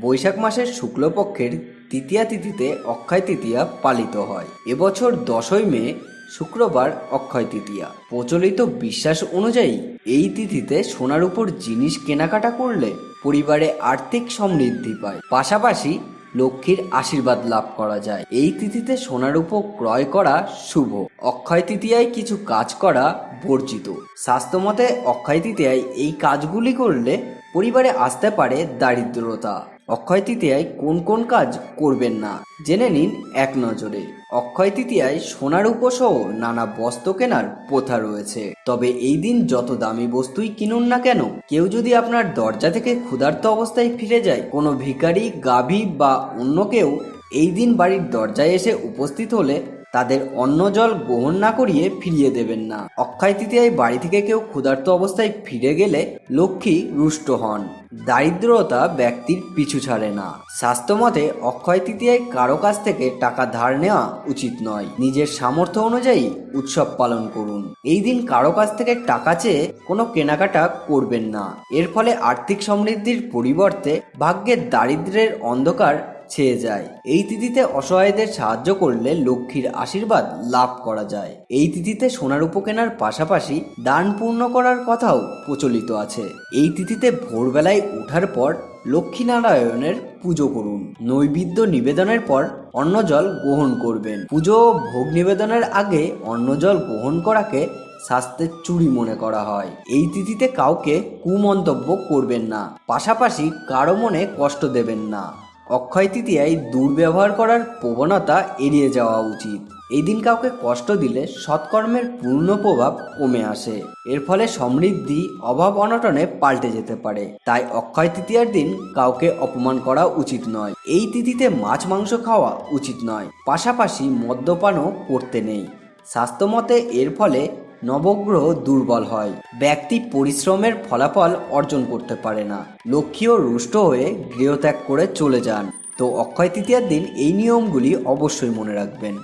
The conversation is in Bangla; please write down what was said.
বৈশাখ মাসের শুক্লপক্ষের তৃতীয়া তিথিতে অক্ষয় তৃতীয়া পালিত হয়। এবছর দশই মে, শুক্রবার অক্ষয় তৃতীয়া। প্রচলিত বিশ্বাস অনুযায়ী এই তিথিতে সোনার উপর জিনিস কেনাকাটা করলে পরিবারে আর্থিক সমৃদ্ধি পায়। পাশাপাশি লক্ষ্মীর আশীর্বাদ লাভ করা যায়। এই তিথিতে সোনার উপর ক্রয় করা শুভ। অক্ষয় তৃতীয়ায় কিছু কাজ করা বর্জিত। স্বাস্থ্যমতে অক্ষয় তৃতীয়ায় এই কাজগুলি করলে পরিবারে আসতে পারে দারিদ্রতা। অক্ষয় তৃতীয়ায় কোন কোন কাজ করবেন না? জেনে নিন এক নজরে। অক্ষয় তৃতীয়ায় সোনার উপসহ নানা বস্ত্র কেনার প্রথা রয়েছে। তবে এই দিন যত দামি বস্তুই কিনুন না কেন, কেউ যদি আপনার দরজা থেকে ক্ষুধার্ত অবস্থায় ফিরে যায়, কোনো ভিখারি, গাভী বা অন্য কেউ এই দিন বাড়ির দরজায় এসে উপস্থিত হলে তাদের অন্ন জল গ্রহণ না করিয়ে ফিরিয়ে দেবেন না। অক্ষয় তৃতীয়ায় বাড়ি থেকে কেউ ক্ষুধার্ত অবস্থায় ফিরে গেলে লক্ষ্মী রুষ্ট হন। দারিদ্রতা ব্যক্তির পিছু ছাড়ে না। স্বাস্থ্যমতে অক্ষয় তৃতীয়ায় কারও কাছ থেকে টাকা ধার নেওয়া উচিত নয়। নিজের সামর্থ্য অনুযায়ী উৎসব পালন করুন। এই দিন কারও কাছ থেকে টাকা চেয়ে কোনো কেনাকাটা করবেন না। এর ফলে আর্থিক সমৃদ্ধির পরিবর্তে ভাগ্যের দারিদ্র্যের অন্ধকার ছেয়ে যায়। এই তিথিতে অসহায়দের সাহায্য করলে লক্ষ্মীর আশীর্বাদ লাভ করা যায়। এই তিথিতে সোনার উপ কেনার পাশাপাশি দান পূর্ণ করার কথাও প্রচলিত আছে। এই তিথিতে ভোরবেলায় ওঠার পর লক্ষ্মীনারায়ণের পুজো করুন। নৈবেদ্য নিবেদনের পর অন্নজল গ্রহণ করবেন। পুজো ভোগ নিবেদনের আগে অন্নজল গ্রহণ করাকে স্বাস্থ্যের চুরি মনে করা হয়। এই তিথিতে কাউকে কুমন্তব্য করবেন না। পাশাপাশি কারও মনে কষ্ট দেবেন না। অক্ষয় তৃতীয়ায় দুর্ব্যবহার করার প্রবণতা এড়িয়ে যাওয়া উচিত। এই দিন কাউকে কষ্ট দিলে সৎকর্মের পূর্ণ প্রভাব কমে আসে। এর ফলে সমৃদ্ধি, অভাব অনটনে পাল্টে যেতে পারে। তাই অক্ষয় তৃতীয়ার দিন কাউকে অপমান করা উচিত নয়। এই তিথিতে মাছ মাংস খাওয়া উচিত নয়। পাশাপাশি মদ্যপানও করতে নেই। স্বাস্থ্যমতে এর ফলে নবগ্রহ দুর্বল হয়। ব্যক্তি পরিশ্রমের ফলাফল অর্জন করতে পারে না। লক্ষ্মীও রুষ্ট হয়ে গৃহত্যাগ করে চলে যান। তো অক্ষয় তৃতীয়ার দিন এই নিয়মগুলি অবশ্যই মনে রাখবেন।